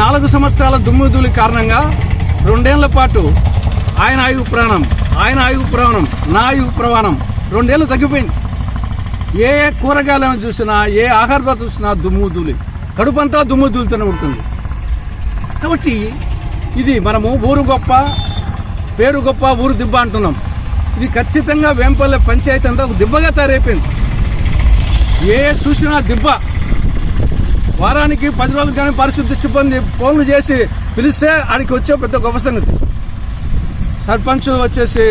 నాలుగు సంవత్సరాల దుమ్ముదులి కారణంగా రెండేళ్ళ పాటు ఆయన ఆయువు ప్రాణం ఆయన ఆయువు ప్రవణం నా ఆయువు ప్రవాణం రెండేళ్ళు తగ్గిపోయింది. ఏ ఏ కూరగాయలను చూసినా ఏ ఆహార చూసినా దుమ్ము ధూళి కడుపంతా దుమ్ము దూలుతూనే ఉంటుంది. కాబట్టి ఇది మనము ఊరు గొప్ప పేరు గొప్ప ఊరు దిబ్బ అంటున్నాం. ఇది ఖచ్చితంగా వేంపల్లె పంచాయతీ అంతా ఒక దిబ్బగా తయారైపోయింది. ఏ చూసినా దిబ్బ వారానికి పది రోజులు కానీ పరిస్థితి సిబ్బంది ఫోన్లు చేసి పిలిస్తే ఆడికి వచ్చే పెద్ద గొప్ప సంగతి. సర్పంచ్ వచ్చేసి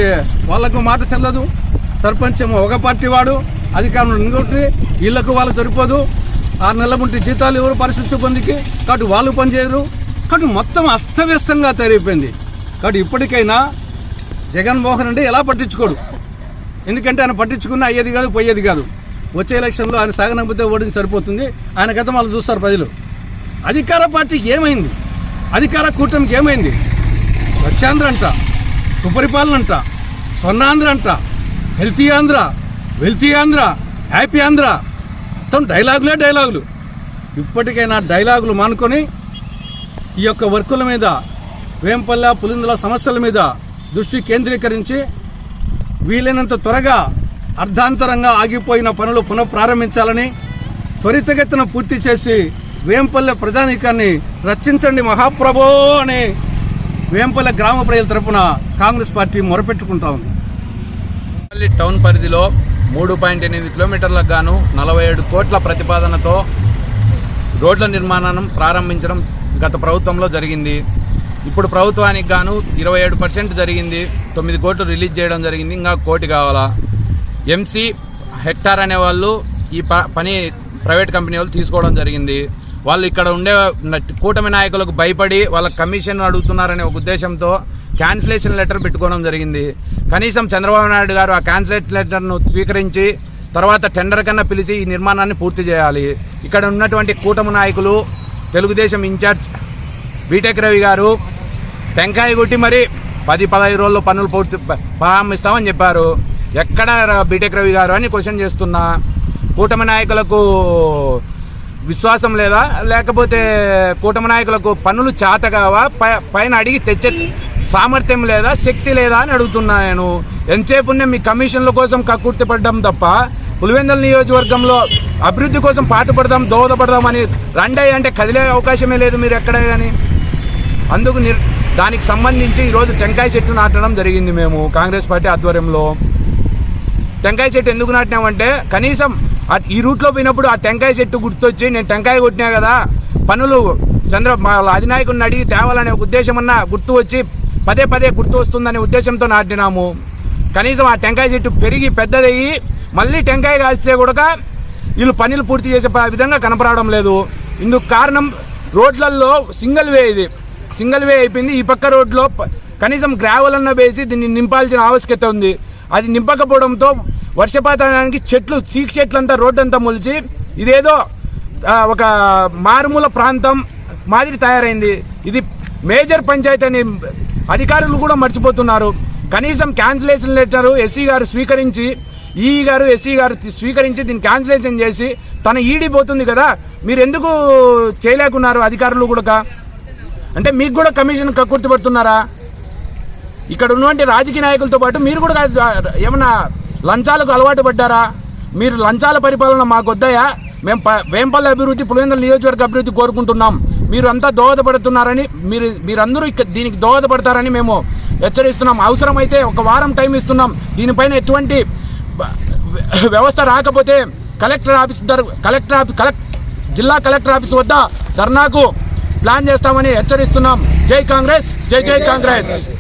వాళ్ళకు మాట చెల్లదు. సర్పంచ్ ఏమో ఒక పార్టీ వాడు అధికారం ఇంకొకటి వీళ్ళకు వాళ్ళకు సరిపోదు. ఆరు నెలల ముంటి జీతాలు ఎవరు పరిస్థితి సిబ్బందికి? కాబట్టి వాళ్ళు పనిచేయరు కాబట్టి మొత్తం అస్తవ్యస్తంగా తయారైపోయింది. కాబట్టి ఇప్పటికైనా జగన్మోహన్ రెడ్డి ఎలా పట్టించుకోడు? ఎందుకంటే ఆయన పట్టించుకున్న అయ్యేది కాదు పోయేది కాదు. వచ్చే ఎలక్షన్లో ఆయన సాగనంపితే ఓడించి సరిపోతుంది. ఆయన గత వాళ్ళు చూస్తారు ప్రజలు. అధికార పార్టీకి ఏమైంది? అధికార కూటమికి ఏమైంది? స్వచ్ఛాంధ్ర అంట సుపరిపాలన అంట స్వర్ణాంధ్ర అంట healthy Andhra wealthy Andhra happy Andhra. మొత్తం డైలాగులే డైలాగులు. ఇప్పటికైనా డైలాగులు మానుకొని ఈ యొక్క వర్కుల మీద వేంపల్ల పులిందుల సమస్యల మీద దృష్టి కేంద్రీకరించి వీలైనంత త్వరగా అర్ధాంతరంగా ఆగిపోయిన పనులు పునఃప్రారంభించాలని త్వరితగతిన పూర్తి చేసి వేంపల్లె ప్రజానీకాన్ని రక్షించండి మహాప్రభో అని వేంపల్లె గ్రామ ప్రజల తరపున కాంగ్రెస్ పార్టీ మొరపెట్టుకుంటా ఉంది. టౌన్ పరిధిలో మూడు పాయింట్ ఎనిమిది కిలోమీటర్లకు గాను నలభై ఏడు కోట్ల ప్రతిపాదనతో రోడ్ల నిర్మాణం ప్రారంభించడం గత ప్రభుత్వంలో జరిగింది. ఇప్పుడు ప్రభుత్వానికి గాను ఇరవై ఏడు పర్సెంట్ జరిగింది. తొమ్మిది కోట్లు రిలీజ్ చేయడం జరిగింది. ఇంకా కోటి కావాలా? ఎంసీ హెక్టార్ అనే వాళ్ళు ఈ ప పని ప్రైవేట్ కంపెనీ వాళ్ళు తీసుకోవడం జరిగింది. వాళ్ళు ఇక్కడ ఉండే కూటమి నాయకులకు భయపడి వాళ్ళ కమిషన్ అడుగుతున్నారనే ఒక ఉద్దేశంతో క్యాన్సిలేషన్ లెటర్ పెట్టుకోవడం జరిగింది. కనీసం చంద్రబాబు నాయుడు గారు ఆ క్యాన్సిలేట్ లెటర్ను స్వీకరించి తర్వాత టెండర్ కన్నా పిలిచి ఈ నిర్మాణాన్ని పూర్తి చేయాలి. ఇక్కడ ఉన్నటువంటి కూటమి నాయకులు తెలుగుదేశం ఇన్ఛార్జ్ బీటెక్ రవి గారు టెంకాయ కొట్టి మరి పది పదహైదు రోజుల్లో పనులు పూర్తి ప్రారంభిస్తామని చెప్పారు. ఎక్కడ బీటెక్ రవి గారు అని క్వశ్చన్ చేస్తున్నా. కూటమి నాయకులకు విశ్వాసం లేదా? లేకపోతే కూటమి నాయకులకు పనులు చేతగావా? పై- పైన అడిగి తెచ్చే సామర్థ్యం లేదా? శక్తి లేదా అని అడుగుతున్నా నేను. ఎంతసేపు ఉన్న మీ కమిషన్ల కోసం కక్కుర్తి పడ్డం తప్ప పులివెందుల నియోజకవర్గంలో అభివృద్ధి కోసం పాటుపడదాం దోహదపడదాం అని రండయ్య అంటే కదిలే అవకాశమే లేదు మీరు ఎక్కడ కానీ అందుకు నిర్ దానికి సంబంధించి ఈరోజు టెంకాయ చెట్టు నాటడం జరిగింది మేము కాంగ్రెస్ పార్టీ ఆధ్వర్యంలో. టెంకాయ చెట్టు ఎందుకు నాటినామంటే కనీసం ఈ రూట్లో పోయినప్పుడు ఆ టెంకాయ చెట్టు గుర్తొచ్చి నేను టెంకాయ కొట్టినా కదా పనులు చంద్ర అధినాయకుడిని అడిగి తేవాలనే ఉద్దేశం అన్న గుర్తు వచ్చి పదే పదే గుర్తు వస్తుందనే ఉద్దేశంతో నాటినాము. కనీసం ఆ టెంకాయ చెట్టు పెరిగి పెద్దదయ్యి మళ్ళీ టెంకాయ కాస్తే కూడా వీళ్ళు పనులు పూర్తి చేసే విధంగా కనపడడం లేదు. ఇందుకు కారణం రోడ్లలో సింగిల్ వే ఇది. సింగిల్ వే అయిపోయింది. ఈ పక్క రోడ్లో కనీసం గ్రావెల్ అన్న వేసి దీన్ని నింపాల్సిన ఆవశ్యకత ఉంది. అది నింపకపోవడంతో వర్షపాతానికి చెట్లు చీక్ చెట్లు అంతా రోడ్డు అంతా మొలిచి ఇదేదో ఒక మారుమూల ప్రాంతం మాదిరి తయారైంది. ఇది మేజర్ పంచాయతీ అని అధికారులు కూడా మర్చిపోతున్నారు. కనీసం క్యాన్సిలేషన్ లెటర్ ఎస్సీ గారు స్వీకరించి ఈ గారు ఎస్సీ గారు స్వీకరించి దీన్ని క్యాన్సిలేషన్ చేసి తన ఈడీ పోతుంది కదా మీరు ఎందుకు చేయలేకున్నారు అధికారులు కూడా అంటే మీకు కూడా కమిషన్ కక్కుర్తి పడుతున్నారా ఇక్కడ ఉన్నటువంటి రాజకీయ నాయకులతో పాటు మీరు కూడా ఏమన్నా లంచాలకు అలవాటు పడ్డారా? మీరు లంచాల పరిపాలన మాకు వద్దయా? మేము ప- వేంపల్లి అభివృద్ధి పులివెందుల నియోజకవర్గ అభివృద్ధి కోరుకుంటున్నాం. మీరు అంతా దోహదపడుతున్నారని మీరు మీరందరూ ఇక్కడ దీనికి దోహదపడతారని మేము హెచ్చరిస్తున్నాం. అవసరమైతే ఒక వారం టైం ఇస్తున్నాం. దీనిపైన ఎటువంటి వ్యవస్థ రాకపోతే కలెక్టర్ ఆఫీస్ దర్- కలెక్టర్ ఆఫీస్ కలెక్ట్ జిల్లా కలెక్టర్ ఆఫీస్ వద్ద ధర్నాకు ప్లాన్ చేస్తామని హెచ్చరిస్తున్నాం. జై కాంగ్రెస్ జై జై కాంగ్రెస్.